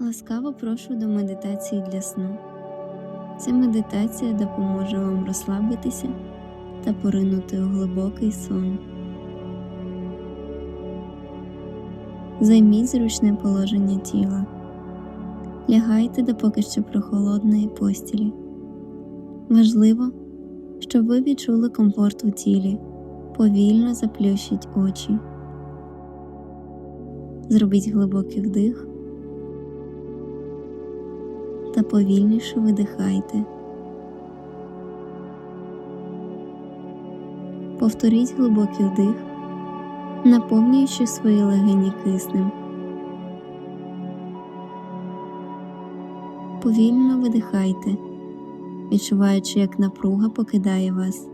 Ласкаво прошу до медитації для сну. Ця медитація допоможе вам розслабитися та поринути у глибокий сон. Займіть зручне положення тіла. Лягайте до поки що прохолодної постілі. Важливо, щоб ви відчули комфорт у тілі. Повільно заплющіть очі. Зробіть глибокий вдих та повільніше видихайте. Повторіть глибокий вдих, наповнюючи свої легені киснем. Повільно видихайте, відчуваючи, як напруга покидає вас.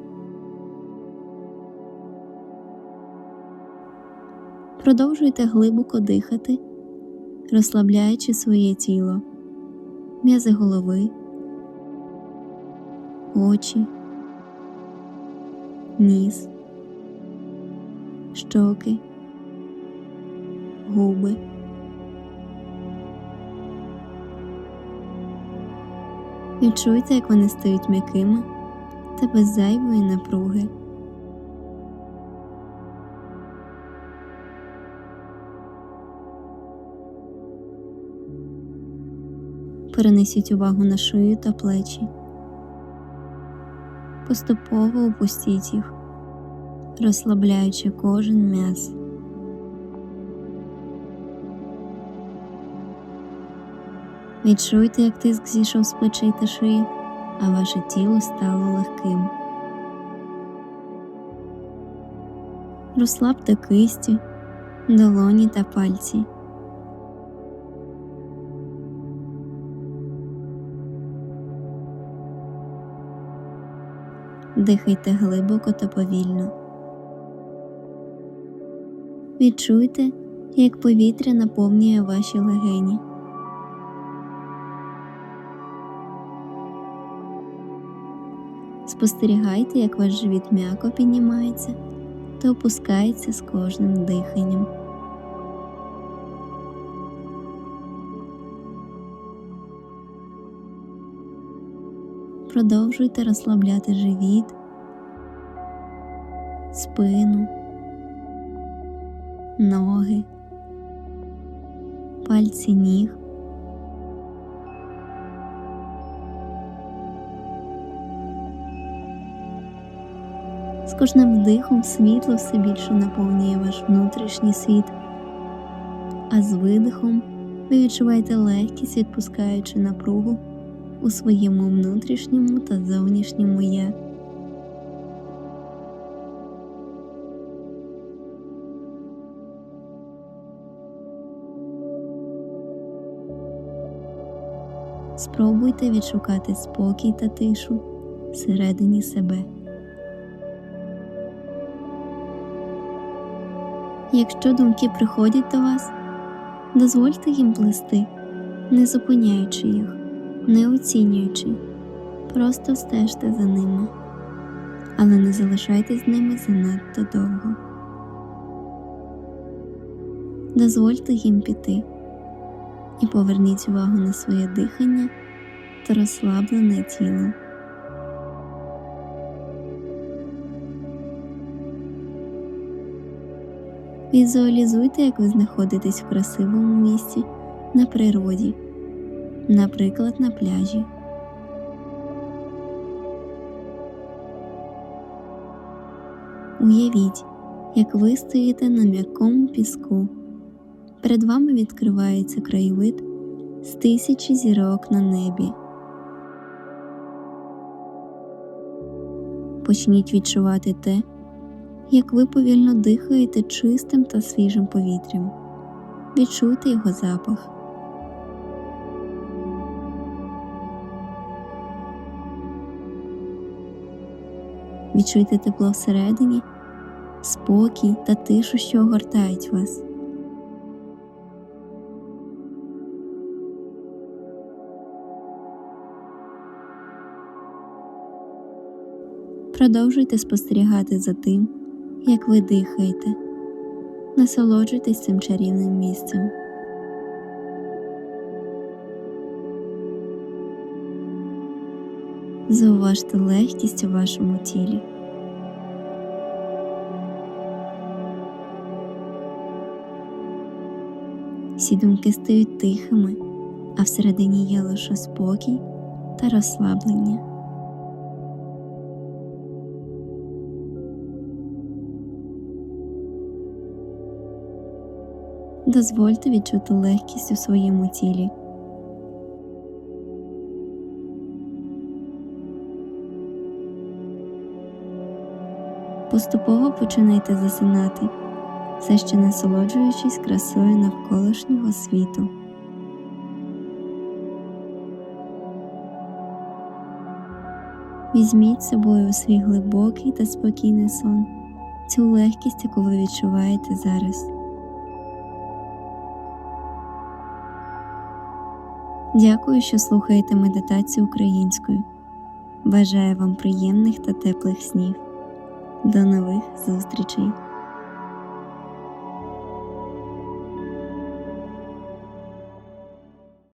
Продовжуйте глибоко дихати, розслабляючи своє тіло, м'язи голови, очі, ніс, щоки, губи. Відчуйте, як вони стають м'якими та без зайвої напруги. Перенесіть увагу на шию та плечі. Поступово опустіть їх, розслабляючи кожен м'яз. Відчуйте, як тиск зійшов з плечей та шиї, а ваше тіло стало легким. Розслабте кисті, долоні та пальці. Дихайте глибоко та повільно. Відчуйте, як повітря наповнює ваші легені. Спостерігайте, як ваш живіт м'яко піднімається та опускається з кожним диханням. Продовжуйте розслабляти живіт, спину, ноги, пальці ніг. З кожним вдихом світло все більше наповнює ваш внутрішній світ, а з видихом ви відчуваєте легкість, відпускаючи напругу у своєму внутрішньому та зовнішньому я. Спробуйте відшукати спокій та тишу всередині себе. Якщо думки приходять до вас, дозвольте їм плисти, не зупиняючи їх, не оцінюючи, просто стежте за ними, але не залишайтесь з ними занадто довго. Дозвольте їм піти і поверніть увагу на своє дихання та розслаблене тіло. Візуалізуйте, як ви знаходитесь в красивому місці на природі, наприклад, на пляжі. Уявіть, як ви стоїте на м'якому піску. Перед вами відкривається краєвид з тисячі зірок на небі. Почніть відчувати те, як ви повільно дихаєте чистим та свіжим повітрям. Відчуйте його запах. Відчуйте тепло всередині, спокій та тишу, що огортають вас. Продовжуйте спостерігати за тим, як ви дихаєте, насолоджуйтесь цим чарівним місцем. Зауважте легкість у вашому тілі. Всі думки стають тихими, а всередині є лише спокій та розслаблення. Дозвольте відчути легкість у своєму тілі. Поступово починайте засинати, все ще насолоджуючись красою навколишнього світу. Візьміть з собою у свій глибокий та спокійний сон, цю легкість, яку ви відчуваєте зараз. Дякую, що слухаєте медитацію українською. Бажаю вам приємних та теплих снів. До нових зустрічей!